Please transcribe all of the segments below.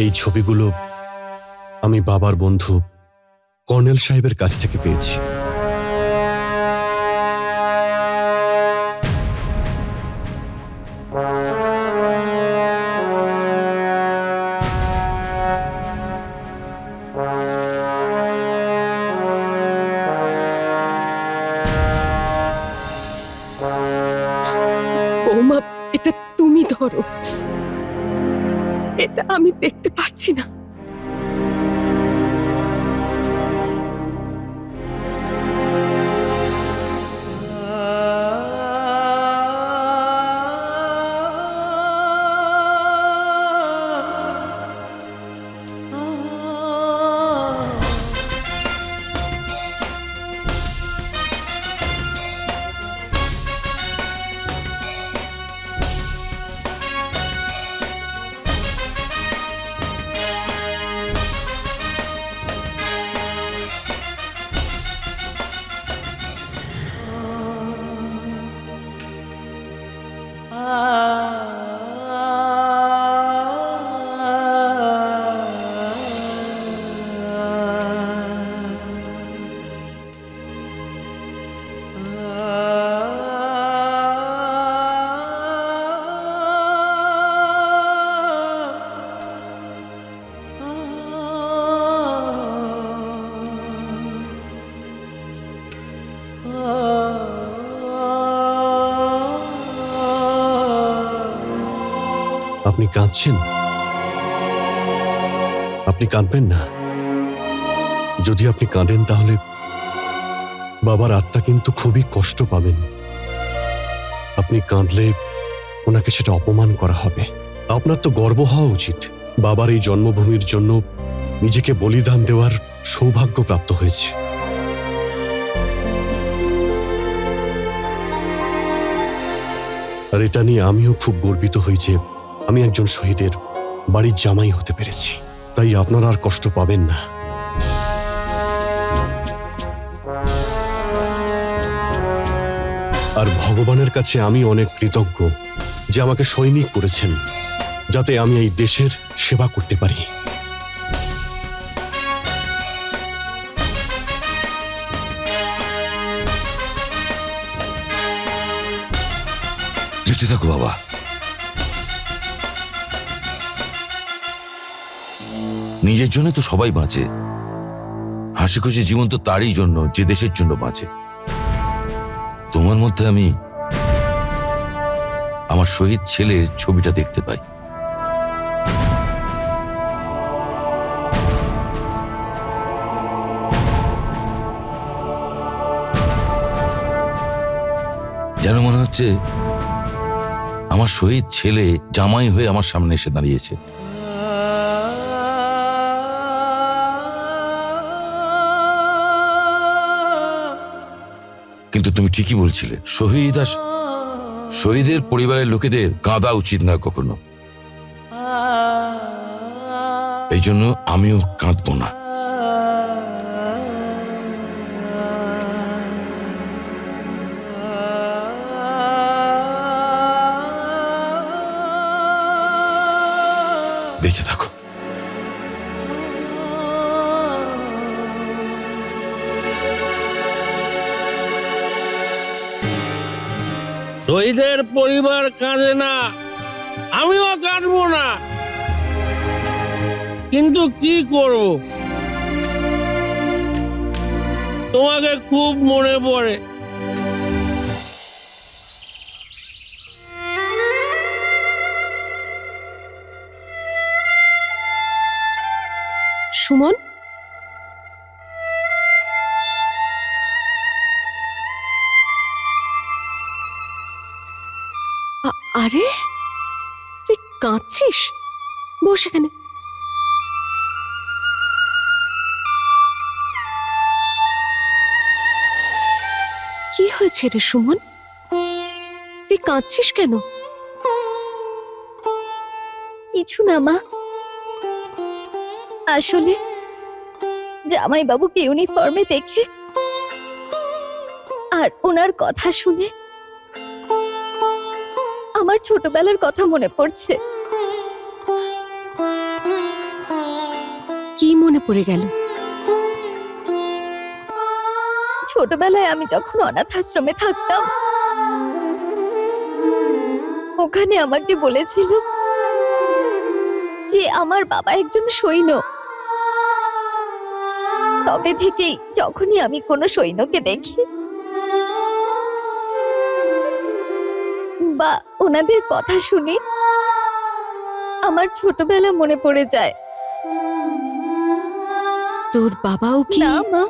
এই ছবিগুলো আমি বাবার বন্ধু কর্নেল সাহেবের কাছ থেকে পেয়েছি। আপনি কাঁদছেন? আপনি কাঁদবেন না। যদি আপনি কাঁদেন তাহলে বাবার আত্মা কিন্তু খুবই কষ্ট পাবেন। আপনি কাঁদলে ওনাকে সেটা অপমান করা হবে। আপনার তো গর্ব হওয়া উচিত। বাবার এই জন্মভূমির জন্য নিজেকে বলিদান দেওয়ার সৌভাগ্য প্রাপ্ত হয়েছে। আর এটা নিয়ে আমিও খুব গর্বিত যে আমি একজন শহীদের বাড়ির জামাই হতে পেরেছি। তাই আপনারা আর কষ্ট পাবেন না। আর ভগবানের কাছে আমি অনেক কৃতজ্ঞ যে আমাকে সৈনিক করেছেন, যাতে আমি এই দেশের সেবা করতে পারি। বাবা। নিজের জন্য তো সবাই বাঁচে। হাসি খুশি জীবন তো তারই জন্য, যে দেশের জন্য বাঁচে। তোমার মধ্যে আমি আমার শহীদ ছেলের ছবিটা দেখতে পাই। যেন মনে হচ্ছে আমার শহীদ ছেলে জামাই হয়ে আমার সামনে এসে দাঁড়িয়েছে। কিন্তু তুমি ঠিকই বলছিলে। শহীদ আর শহীদের পরিবারের লোকেদের কাঁদা উচিত না কখনো। এই জন্য আমিও কাঁদব না। শহীদের পরিবার কাঁদে না, আমিও কাঁদবো না। কিন্তু কি করব? তোমাকে খুব মনে পড়ে। সুমন? আরে, তুই কাঁদছিস? বস এখানে। কি হয়েছে রে সুমন? তুই কাঁদছিস কেন? কিছু না, মা। আসলে জামাই বাবুকে ইউনিফর্মে দেখে আর ওনার কথা শুনে আমার ছোটবেলার কথা মনে পড়ছে। কি মনে পড়ে গেল? ছোটবেলায় আমি যখন অনাথ আশ্রমে থাকতাম ওখানে আমাকে বলেছিল যে আমার বাবা একজন সৈন্য। তবে থেকেই যখনই আমি কোনো সৈন্যকে দেখি বা ওনাদের কথা শুনি আমার ছোটবেলা মনে পড়ে যায়। তোর বাবাও কি? না মা।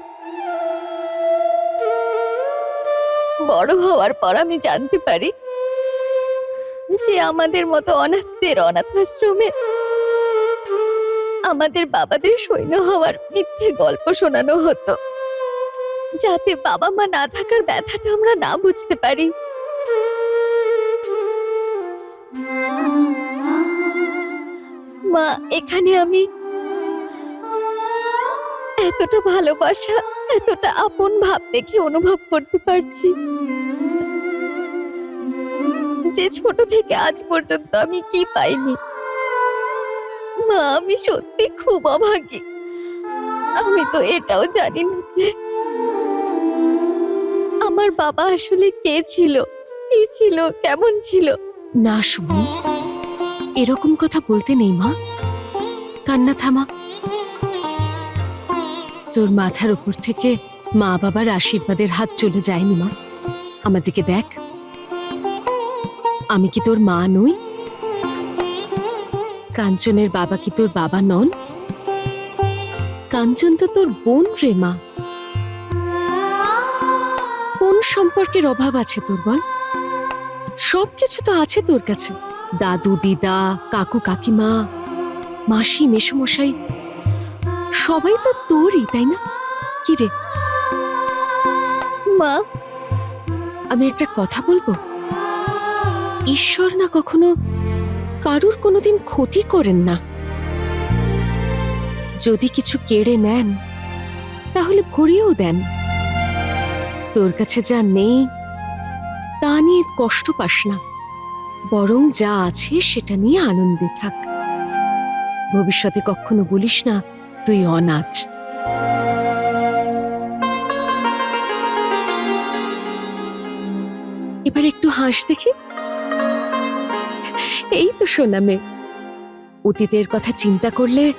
বড় হওয়ার পর আমি জানতে পারি যে আমাদের মতো অনাথদের অনাথ আশ্রমে আমাদের বাবাদের সৈন্য হওয়ার মিথ্যে গল্প শোনানো হতো। যাতে বাবা মা না থাকার ব্যথাটা আমরা না বুঝতে পারি। মা, এখানে আমি এতটা ভালোবাসা, এতটা আপন ভাব দেখে অনুভব করতে পারছি। যে ছোট থেকে আজ পর্যন্ত আমি কি পাইনি। মা, আমি সত্যি খুব অভাগী। আমি তো এটাও জানি না যে আমার বাবা আসলে কে ছিল, কি ছিল, কেমন ছিল। না সুমন এরকম কথা বলতে নেই, মা। কান্না থামা। তোর মাথার উপর থেকে মা বাবার আশীর্বাদের হাত চলে যায়নি, মা। আমার দিকে দেখ। আমি কি তোর মা নই? কাঞ্চনের বাবা কি তোর বাবা নন? কাঞ্চন তো তোর বোন রে, মা। কোন সম্পর্কের অভাব আছে তোর, বল? সবকিছু তো আছে তোর কাছে। দাদু, দিদা, কাকু, কাকিমা, মাসি, মেসমশাই, সবাই তো তোরই, তাই না? কি রে? মা, আমি একটা কথা বলব? ঈশ্বর না কখনো কারুর কোনোদিন ক্ষতি করেন না। যদি কিছু কেড়ে নেন, তাহলে ভরিয়েও দেন। তোর কাছে যা নেই, তা নিয়ে কষ্ট পাস না। বরং যা আছে সেটা নিয়ে আনন্দে থাক। ভবিষ্যতে কখনো বলিস না, তুই অনাথ। এবার একটু হাস দেখি। এই তো শোনা মেয়ে। অতীতের কথা চিন্তা করলে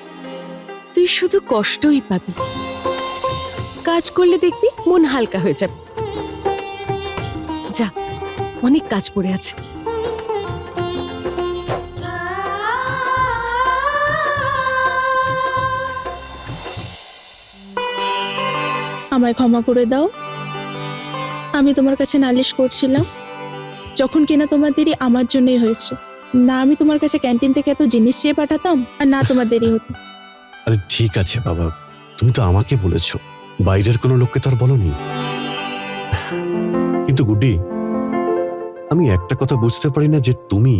তুই শুধু কষ্টই পাবি। কাজ করলে দেখবি মন হালকা হয়ে যাবে। যা, অনেক কাজ পড়ে আছে। আমায় ক্ষমা করে দাও। আমি তোমার কাছে নালিশ করছিলাম, যখন কিনা তোমার দেরি আমার জন্যই হয়েছে। না আমি তোমার কাছে ক্যান্টিন থেকে এত জিনিস চেয়ে পাঠাতাম, আর না তোমার দেরি হতো। আরে ঠিক আছে বাবা, তুমি তো আমাকে বলেছ, বাইরের কোনো লোককে তো আর বলনি। কিন্তু গুড্ডি, আমি একটা কথা বুঝতে পারি না যে তুমি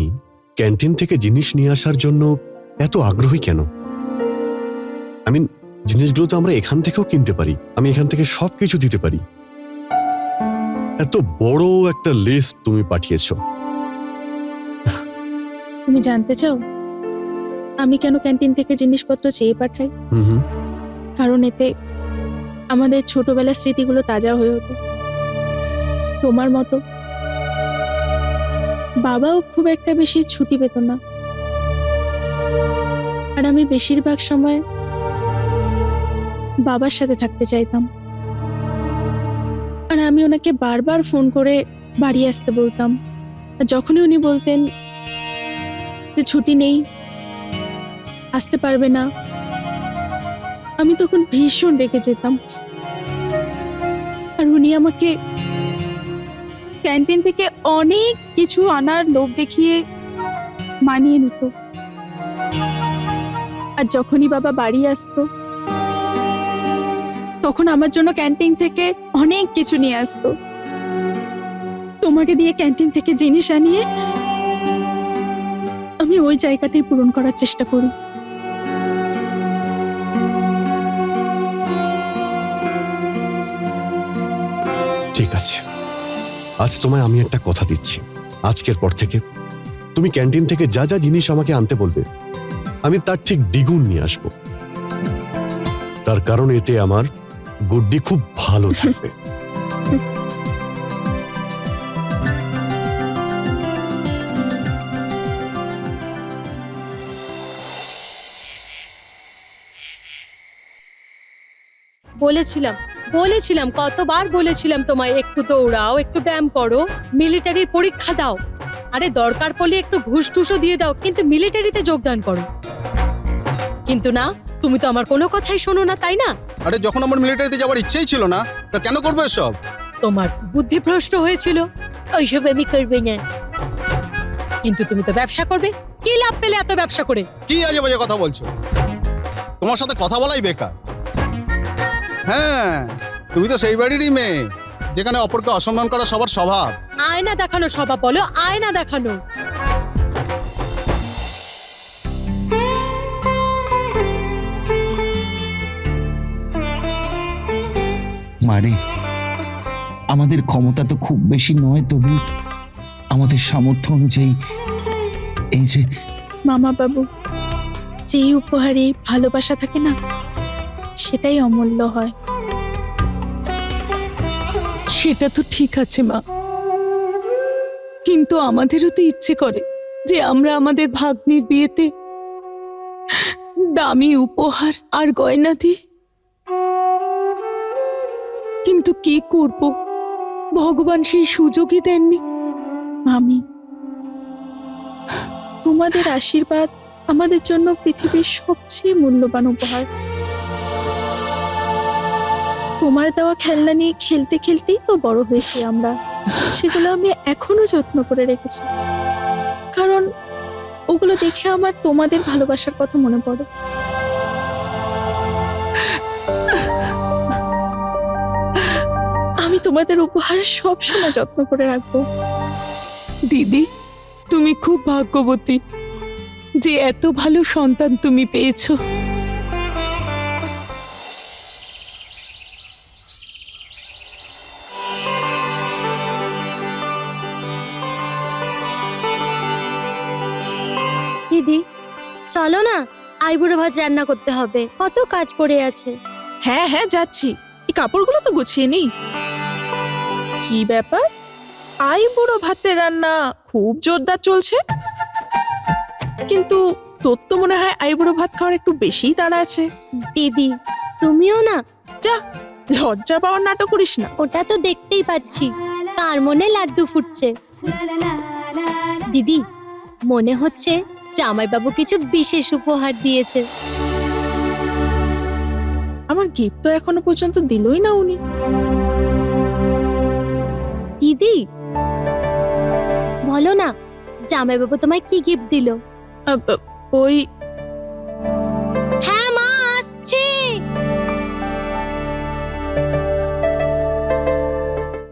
ক্যান্টিন থেকে জিনিস নিয়ে আসার জন্য এত আগ্রহী কেন? আই মিন জিনিসগুলো তো আমরা এখান থেকেও কিনতে পারি। আমি এখান থেকে সব কিছু দিতে পারি। এত বড় একটা লিস্ট তুমি পাঠিয়েছ। তুমি জানতে চাও? আমি কেন ক্যান্টিন থেকে জিনিসপত্র চেয়ে পাঠাই? কারণ এতে আমাদের ছোটবেলার স্মৃতিগুলো তাজা হয়ে ওঠে। তোমার মতো বাবাও খুব একটা বেশি ছুটি পেত না। আর আমি বেশিরভাগ সময় বাবার সাথে থাকতে চাইতাম। আর আমি ওনাকে বারবার ফোন করে বাড়ি আসতে বলতাম। আর যখনই উনি বলতেন যে ছুটি নেই, আসতে পারবে না, আমি তখন ভীষণ রেগে যেতাম। আর উনি আমাকে ক্যান্টিন থেকে অনেক কিছু আনার লোভ দেখিয়ে মানিয়ে নিত। আর যখনই বাবা বাড়ি আসতো তখন আমার জন্য ক্যান্টিন থেকে অনেক কিছু নিয়ে আসতো। তোমাকে দিয়ে ক্যান্টিন থেকে জিনিস আনিয়ে আমি ওই জায়গাটাই পূরণ করার চেষ্টা করি। ঠিক আছে। আজ তোমায় আমি একটা কথা দিচ্ছি। আজকের পর থেকে তুমি ক্যান্টিন থেকে যা যা জিনিস আমাকে আনতে বলবে, আমি তার ঠিক দ্বিগুণ নিয়ে আসব। তার কারণ এতে আমার গুড্ডি খুব ভালো থাকবে। বলেছিলাম বলেছিলাম, কতবার বলেছিলাম তোমায়, একটু দৌড়াও, একটু ব্যায়াম করো মিলিটারির পরীক্ষা দাও। আরে দরকার পড়লে একটু ঘুষ টুসও দিয়ে দাও, কিন্তু মিলিটারিতে যোগদান করো। কিন্তু না তুমি তো আমার কোনো কথাই শোনো না তাই না? আরে যখন আমার মিলিটারিতে যাওয়ার ইচ্ছেই ছিল না তা কেন করব এসব? তোমার বুদ্ধিভ্রষ্ট হয়েছিল। ওইসব আমি করবে না। কিন্তু তুমি তো ব্যবসা করবে। কি লাভ পেলে এত ব্যবসা করে? কি আজে বাজে কথা বলছো? তোমার সাথে কথা বলাই বেকার। হ্যাঁ তুমি তো সেই বাড়িরই মেয়ে যেখানে অপরকে অসম্মান করা সবার স্বভাব। আয়না দেখানো স্বভাব বলো আয়না দেখানো। মারে। আমাদের ক্ষমতা তো খুব বেশি নয় তবু আমাদের সামর্থ্য অনুযায়ী এই যে মামা বাবু যেই উপহারে ভালোবাসা থাকে না সেটাই অমূল্য হয়। সেটা তো ঠিক আছে মা। কিন্তু আমাদেরও তো ইচ্ছে করে যে আমরা আমাদের ভাগ্নির বিয়েতে দামি উপহার আর গয়না দিই। কিন্তু কি করব? ভগবান সেই সুযোগই দেননি। মামি, তোমাদের আশীর্বাদ আমাদের জন্য পৃথিবীর সবচেয়ে মূল্যবান উপহার। তোমার দেওয়া খেলনা নিয়ে খেলতে খেলতেই তো বড় হয়েছি আমরা। সেগুলো আমি এখনও যত্ন করে রেখেছি। কারণ ওগুলো দেখে আমার তোমাদের ভালোবাসার কথা মনে পড়ে। তোমাদের উপহার সব সময় যত্ন করে রাখব। দিদি তুমি খুব ভাগ্যবতী যে এত ভালো সন্তান তুমি পেয়েছ। দিদি চলো না আইবুড়ো ভাত রান্না করতে হবে। কত কাজ পড়ে আছে। হ্যাঁ হ্যাঁ যাচ্ছি। এই কাপড়গুলো তো গুছিয়ে নিই। কি ব্যাপার? আই বুড়ো ভাতের রান্না খুব জোরদার চলছে। কিন্তু তোর তো মনে হয় আই বুড়ো ভাত খাওয়ার একটু বেশিই তাড়া আছে। দিদি তুমিও না? যা লজ্জা পাওয়ার নাটক করিস না। ওটা তো দেখতেই পাচ্ছি। কার মনে লাড্ডু ফুটছে। দিদি মনে হচ্ছে জামাইবাবু কিছু বিশেষ উপহার দিয়েছে। আমার গিফট তো এখনও পর্যন্ত দিলই না উনি। দিদি? বলো না জামাইবাবু তোমায় কি গিফট দিল? ওই হ্যাঁ মা আসছি।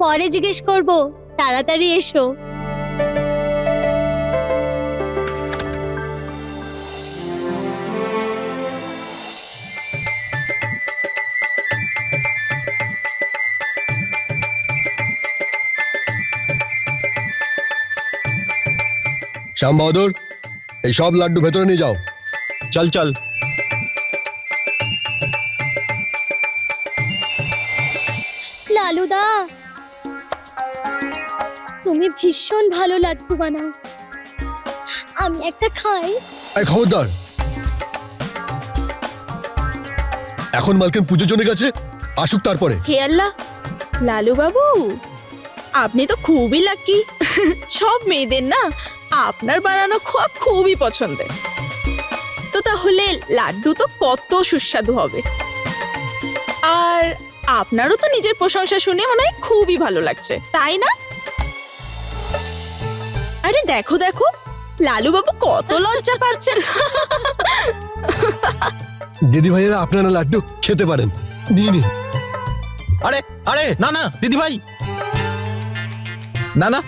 পরে জিজ্ঞেস করব তাড়াতাড়ি এসো। শ্যাম বাহাদুর এই সব লাড্ডু ভেতরে নিয়ে যাও। চল চল। লালুদা তুমি ভীষণ ভালো লাড্ডু বানাও। আমি একটা খাই। এই খবরদার। এখন মালকিন পুজো জন্য গেছে আসুক তারপরে। হে আল্লাহ লালু বাবু আপনি তো খুবই লাকি সব মেয়েদের না আপনার বানানো খোয়া খুবই পছন্দের। তো তাহলে লাড্ডু তো কত সুস্বাদু হবে। আর আপনারও তো নিজের প্রশংসা শুনে মনে হয় খুবই ভালো লাগছে তাই না? আরে দেখো দেখো লালু বাবু কত লজ্জা পাচ্ছেন। দিদি ভাইয়েরা আপনারা লাড্ডু খেতে পারেন। নিয়ে নিন। আরে আরে না না দিদি ভাই না না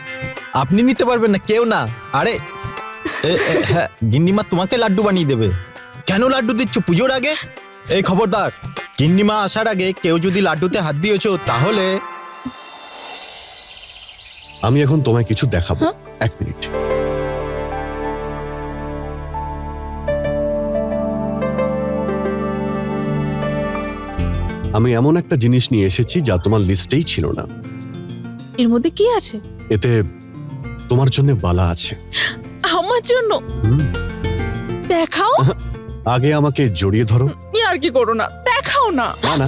আপনি নিতে পারবেন না কেউ না। আরে এ, এ, হ্যাঁ গিন্নিমা তোমাকে লাড্ডু বানিয়ে দেবে। কেন লাড্ডু দিচ্ছ পুজোর আগে? এই খবরদার গিন্নিমা আসার আগে কেউ যদি লাড্ডুতে হাত দিয়েছ তাহলে আমি এখন তোমায় কিছু দেখাবো। হ্যাঁ? এক মিনিট। আমি এমন একটা জিনিস নিয়ে এসেছি যা তোমার লিস্টেই ছিল না। এর মধ্যে কি আছে? এতে তোমার জন্য বালা আছে। আমার জন্য? দেখাও। আগে আমাকে জড়িয়ে ধরো। আর কি করো না দেখাও না। না না।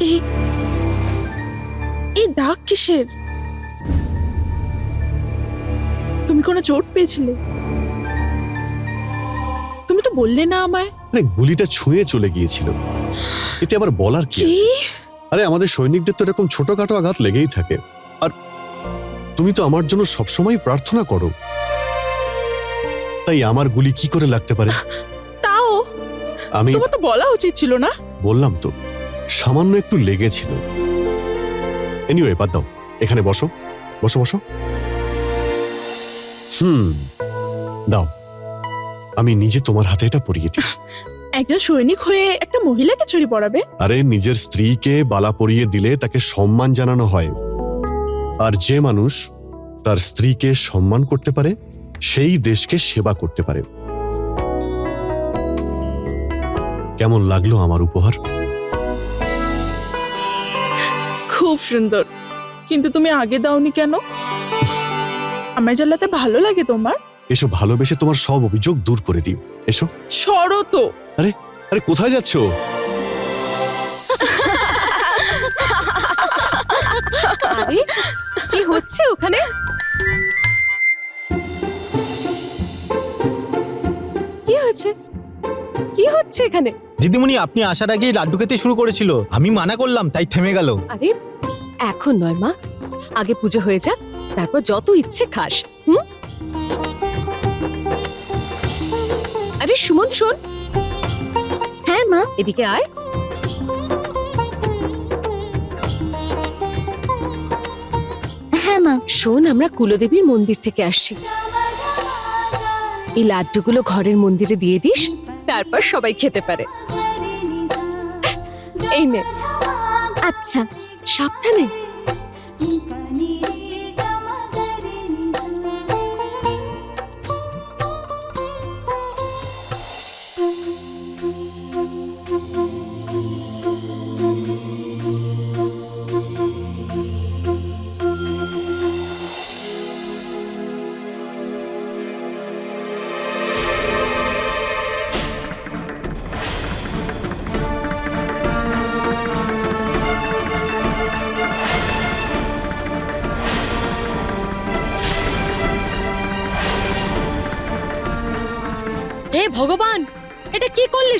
এই এই দাগ কিসের? তুমি কোনো চোট পেয়েছিলে? বললে না আমায়? আরে গুলিটা ছুঁয়ে চলে গিয়েছিল। এতে আবার বলার কি কি? আছে আরে আমাদের সৈনিকদের তো এরকম ছোটখাটো আঘাত লেগেই থাকে। আর তুমি তো আমার জন্য সবসময় প্রার্থনা করো। তাই আমার গুলি কি করে লাগতে পারে? তাও? আমি তোমার তো বলা উচিত ছিল না? বললাম তো সামান্য একটু লেগেছিল। এনিওয়ে বাদ দাও। এখানে বসো। বসো বসো। হুম দাও। আমি নিজে তোমার হাতে এটা পরিয়ে দিই। একজন সৈনিক হয়ে একটা মহিলাকে চুরি পড়াবে আরে নিজের স্ত্রীকে বালা পরিয়ে দিলে তাকে সম্মান জানানো হয়। আর যে মানুষ তার স্ত্রীকে সম্মান করতে পারে সেই দেশকে সেবা করতে পারে। কেমন লাগল আমার উপহার? খুব সুন্দর। কিন্তু তুমি আগে দাওনি কেন? আমায় জ্বালাতে ভালো লাগে তোমার। এসো ভালোবেসে তোমার সব অভিযোগ দূর করে দিই এসো। সরো তো আরে কোথায় যাচ্ছ? আরে কি হচ্ছে ওখানে? কি হয়েছে? কি হচ্ছে এখানে? দিদিমণি আপনি আসার আগেই লাড্ডু খেতে শুরু করেছিল। আমি মানা করলাম তাই থেমে গেল। আরে এখন নয় মা। আগে পুজো হয়ে যাক তারপর যত ইচ্ছে খাস হুম? আরে সুমন শোন। হ্যাঁ মা। এদিকে আয়। হ্যাঁ মা। শোন আমরা কুলদেবীর মন্দির থেকে আসছি। এই লাড্ডুগুলো ঘরের মন্দিরে দিয়ে দিস তারপর সবাই খেতে পারে। এই নে। আচ্ছা। সাবধানে।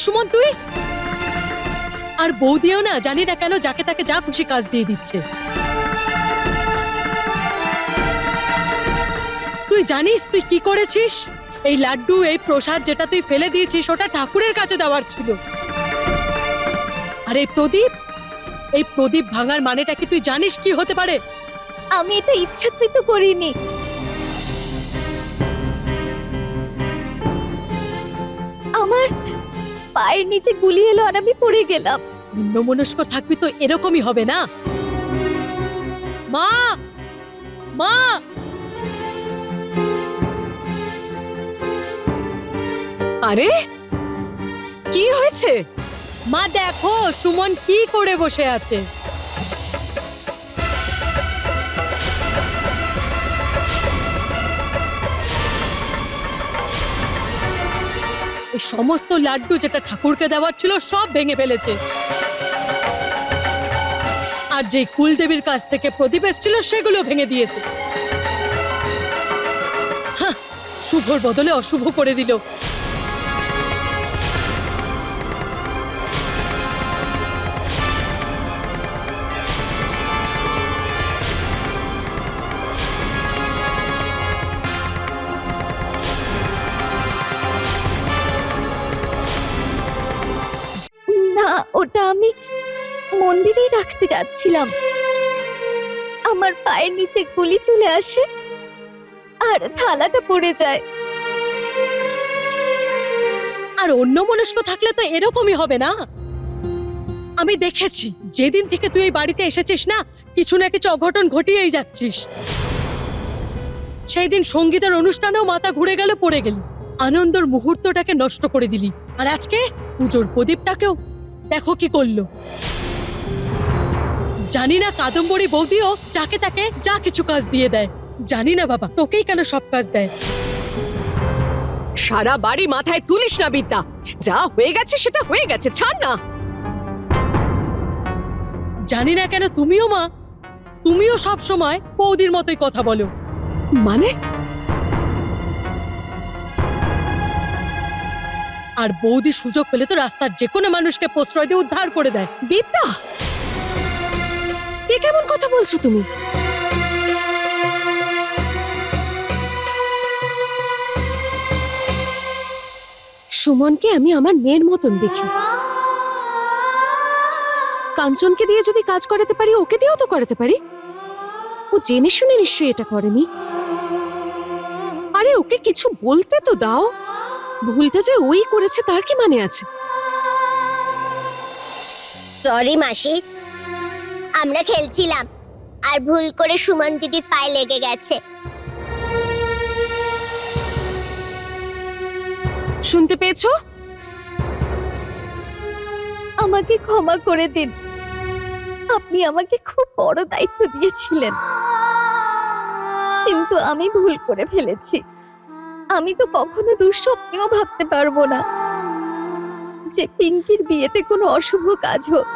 সুমন, তুই? আর বৌদিও না, জানি না কেন যাকে তাকে যা খুশি কাজ দিয়ে দিচ্ছে। তুই জানিস তুই কি করেছিস? এই লাড্ডু, এই প্রসাদ যেটা তুই ফেলে দিয়েছিস, ওটা ঠাকুরের কাছে দেওয়ার ছিল। আর এই প্রদীপ? এই প্রদীপ ভাঙার মানেটা কি তুই জানিস কি হতে পারে? আমি এটা ইচ্ছাকৃত করিনি। আমার পায়ের নিচে গুলি এলো আর আমি পড়ে গেলাম। অন্যমনস্ক থাকবি তো এরকমই হবে না। মা! মা! আরে! কি হয়েছে? মা, দেখো, সুমন কি করে বসে আছে। এই সমস্ত লাড্ডু যেটা ঠাকুরকে দেওয়ার ছিল সব ভেঙে ফেলেছে। আর যে কুলদেবীর কাছ থেকে প্রদীপ এসেছিল সেগুলো ভেঙে দিয়েছে। শুভর বদলে অশুভ করে দিল। যাচ্ছিলাম আমার পায়ের নিচে গুলি চলে আসে আর থালাটা পড়ে যায়। আর অন্য মনস্ক থাকলে তো এরকমই হবে না। আমি দেখেছি, যেদিন থেকে তুই এই বাড়িতে এসেছিস না, কিছু না কিছু অঘটন ঘটিয়েই যাচ্ছিস। সেই দিন সঙ্গীতের অনুষ্ঠানেও মাথা ঘুরে গেল, পড়ে গেলি। আনন্দর মুহূর্তটাকে নষ্ট করে দিলি। আর আজকে পুজোর প্রদীপটাকেও দেখো কি করল। জানি না কাদম্বরী বৌদিও যাকে তাকে যা কিছু কাজ দিয়ে দেয়। জানি না বাবা, তোকেই কেন সব কাজ দেয়? সারা বাড়ি মাথায় তুলিস না বিদ্যা। যা হয়ে গেছে সেটা হয়ে গেছে, ছাড় না। জানি না কেন তুমিও মা, তুমিও সব সময় বৌদির মতোই কথা বলো। মানে? আর বৌদি সুযোগ পেলে তো রাস্তার যে কোনো মানুষকে প্রশ্রয় দিয়ে উদ্ধার করে দেয়। বিদ্যা! এ কেমন কথা বলছো তুমি? সুমনকে আমি আমার মেয়ের মতন দেখি। কাঞ্চনকে দিয়ে যদি কাজ করাতে পারি, ওকে দিয়েও তো করাতে পারি। ও জেনে শুনে নিশ্চয়ই এটা করেনি। আরে, ওকে কিছু বলতে তো দাও। ভুলটা যে ওই করেছে, তার কি মানে আছে? সরি মাসি। আমরা খেলছিলাম। আর ভুল করে সুমন দিদির পায়ে লেগে গেছে। শুনতে পেয়েছ? আমাকে ক্ষমা করে দিন। আপনি আমাকে খুব বড় দায়িত্ব দিয়েছিলেন। কিন্তু আমি ভুল করে ফেলেছি। আমি তো কখনো দুঃস্বপ্নেও ভাবতে পারব না যে পিঙ্কির বিয়েতে কোনো অশুভ কাজ হোক।